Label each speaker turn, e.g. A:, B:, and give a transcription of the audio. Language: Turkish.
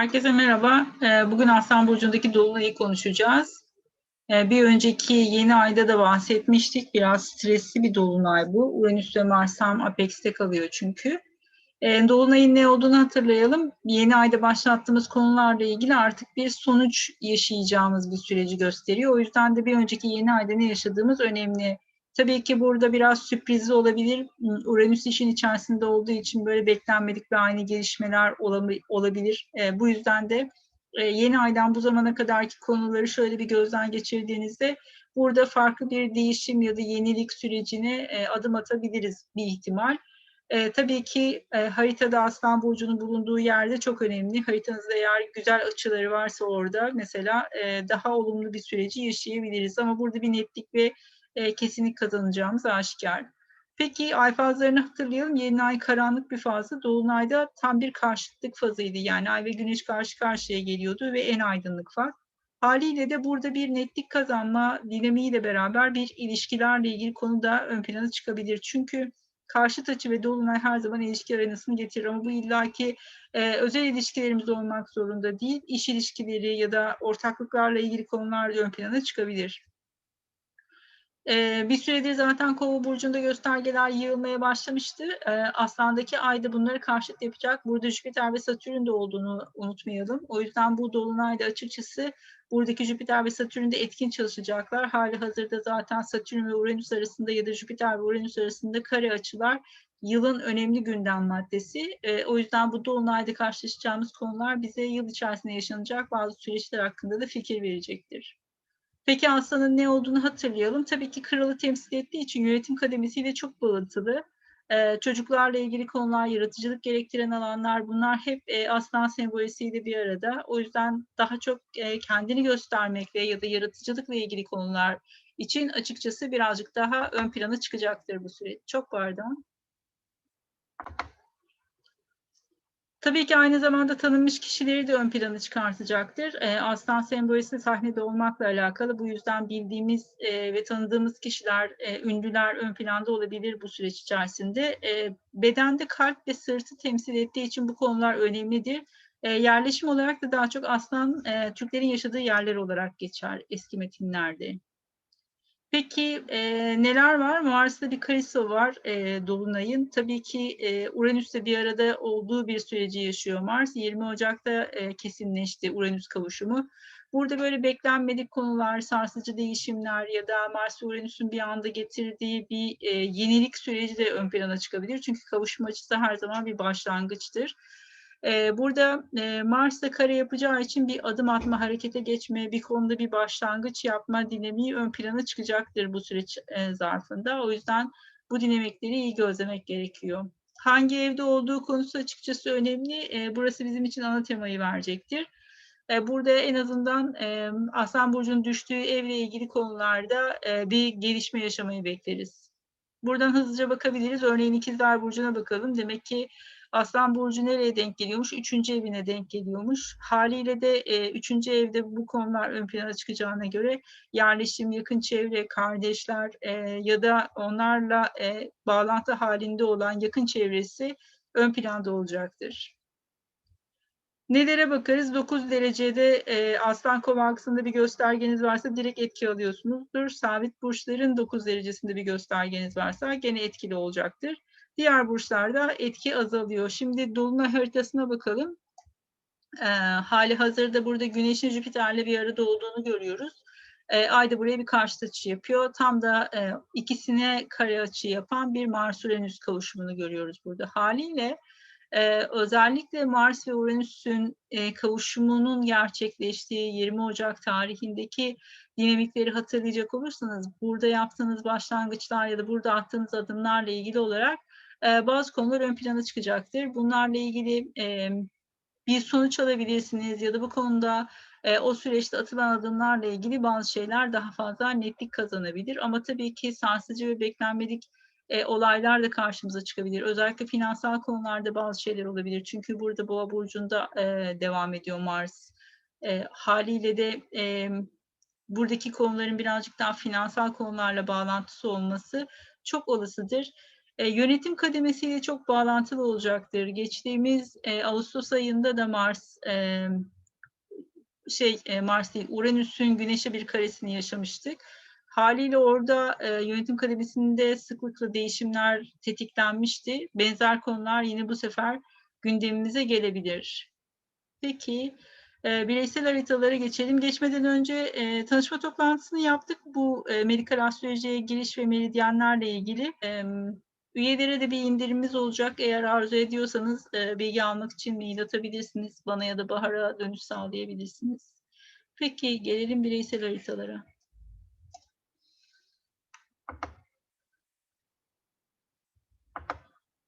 A: Herkese merhaba. Ee, bugün Aslan Burcu'ndaki Dolunay'ı konuşacağız. Ee, bir önceki yeni ayda da bahsetmiştik. Biraz stresli bir Dolunay bu. Uranüs ve Mars tam Apex'te kalıyor çünkü. Ee, Dolunay'ın ne olduğunu hatırlayalım. Yeni ayda başlattığımız konularla ilgili artık bir sonuç yaşayacağımız bir süreci gösteriyor. O yüzden de bir önceki yeni ayda ne yaşadığımız önemli. Tabii ki burada biraz sürprizli olabilir. Uranüs işin içerisinde olduğu için böyle beklenmedik ve aynı gelişmeler olabilir. E, bu yüzden de e, yeni aydan bu zamana kadarki konuları şöyle bir gözden geçirdiğinizde burada farklı bir değişim ya da yenilik sürecine e, adım atabiliriz bir ihtimal. E, tabii ki e, haritada Aslan Burcu'nun bulunduğu yerde çok önemli. Haritanızda eğer güzel açıları varsa orada mesela e, daha olumlu bir süreci yaşayabiliriz. Ama burada bir netlik ve e, kesinlik kazanacağımız aşikar. Peki ay fazlarını hatırlayalım. Yeni ay karanlık bir fazı. Dolunayda tam bir karşıtlık fazıydı. Yani ay ve güneş karşı karşıya geliyordu ve en aydınlık faz. Haliyle de burada bir netlik kazanma dinamiğiyle beraber bir ilişkilerle ilgili konu da ön plana çıkabilir. Çünkü karşıt açı ve dolunay her zaman ilişki aranasını getirir ama bu illaki e, özel ilişkilerimiz olmak zorunda değil. İş ilişkileri ya da ortaklıklarla ilgili konular da ön plana çıkabilir. Ee, bir süredir zaten Kova burcunda göstergeler yığılmaya başlamıştı. Ee, Aslan'daki ayda bunları karşıt yapacak. Burada Jüpiter ve Satürn de olduğunu unutmayalım. O yüzden bu dolunayda açıkçası buradaki Jüpiter ve Satürn de etkin çalışacaklar. Hali hazırda zaten Satürn ve Uranüs arasında ya da Jüpiter ve Uranüs arasında kare açılar yılın önemli gündem maddesi. E, o yüzden bu dolunayda karşılaşacağımız konular bize yıl içerisinde yaşanacak bazı süreçler hakkında da fikir verecektir. Peki aslanın ne olduğunu hatırlayalım. Tabii ki kralı temsil ettiği için yönetim kademesiyle çok bağıntılı. Ee, çocuklarla ilgili konular, yaratıcılık gerektiren alanlar bunlar hep e, aslan sembolisiyle bir arada. O yüzden daha çok e, kendini göstermekle ya da yaratıcılıkla ilgili konular için açıkçası birazcık daha ön plana çıkacaktır bu süreç. Çok pardon. Tabii ki aynı zamanda tanınmış kişileri de ön plana çıkartacaktır. E, aslan sembolisi sahnede olmakla alakalı. Bu yüzden bildiğimiz e, ve tanıdığımız kişiler, e, ünlüler ön planda olabilir bu süreç içerisinde. E, bedende kalp ve sırtı temsil ettiği için bu konular önemlidir. E, yerleşim olarak da daha çok aslan e, Türklerin yaşadığı yerler olarak geçer eski metinlerde. Peki e, neler var? Mars'ta bir Kariso var e, Dolunay'ın. Tabii ki e, Uranüs'te bir arada olduğu bir süreci yaşıyor Mars. 20 Ocak'ta e, kesinleşti Uranüs kavuşumu. Burada böyle beklenmedik konular, sarsıcı değişimler ya da Mars Uranüs'ün bir anda getirdiği bir e, yenilik süreci de ön plana çıkabilir. Çünkü kavuşma açısı her zaman bir başlangıçtır. E, burada e, Mars'ta kare yapacağı için bir adım atma, harekete geçme, bir konuda bir başlangıç yapma dinamiği ön plana çıkacaktır bu süreç e, zarfında. O yüzden bu dinamikleri iyi gözlemek gerekiyor. Hangi evde olduğu konusu açıkçası önemli. E, burası bizim için ana temayı verecektir. E, burada en azından e, Aslan Burcu'nun düştüğü evle ilgili konularda e, bir gelişme yaşamayı bekleriz. Buradan hızlıca bakabiliriz. Örneğin İkizler Burcu'na bakalım. Demek ki Aslan Burcu nereye denk geliyormuş? Üçüncü evine denk geliyormuş. Haliyle de e, üçüncü evde bu konular ön plana çıkacağına göre yerleşim, yakın çevre, kardeşler e, ya da onlarla e, bağlantı halinde olan yakın çevresi ön planda olacaktır. Nelere bakarız? 9 derecede e, Aslan Kova aksında bir göstergeniz varsa direkt etki alıyorsunuzdur. Sabit burçların 9 derecesinde bir göstergeniz varsa gene etkili olacaktır. Diğer burçlarda etki azalıyor. Şimdi dolunay haritasına bakalım. E, hali hazırda burada Güneş'in Jüpiter'le bir arada olduğunu görüyoruz. E, Ay da buraya bir karşıt açı yapıyor. Tam da e, ikisine kare açı yapan bir Mars-Uranüs kavuşumunu görüyoruz burada. Haliyle ee, özellikle Mars ve Uranüs'ün e, kavuşumunun gerçekleştiği 20 Ocak tarihindeki dinamikleri hatırlayacak olursanız burada yaptığınız başlangıçlar ya da burada attığınız adımlarla ilgili olarak e, bazı konular ön plana çıkacaktır. Bunlarla ilgili bir sonuç alabilirsiniz ya da bu konuda o süreçte atılan adımlarla ilgili bazı şeyler daha fazla netlik kazanabilir. Ama tabii ki sarsıcı ve beklenmedik olaylar da karşımıza çıkabilir. Özellikle finansal konularda bazı şeyler olabilir. Çünkü burada Boğa burcunda devam ediyor Mars. Haliyle de buradaki konuların birazcık daha finansal konularla bağlantısı olması çok olasıdır. E, yönetim kademesiyle çok bağlantılı olacaktır. Geçtiğimiz e, Ağustos ayında da Mars e, şey e, Mars değil Uranüs'ün Güneş'e bir karesini yaşamıştık. Haliyle orada e, yönetim kademesinde sıklıkla değişimler tetiklenmişti. Benzer konular yine bu sefer gündemimize gelebilir. Peki, e, bireysel haritalara geçelim. Geçmeden önce e, tanışma toplantısını yaptık. Bu e, medikal astrolojiye giriş ve meridyenlerle ilgili. E, üyelere de bir indirimimiz olacak. Eğer arzu ediyorsanız e, bilgi almak için mail atabilirsiniz. Bana ya da Bahar'a dönüş sağlayabilirsiniz. Peki, gelelim bireysel haritalara.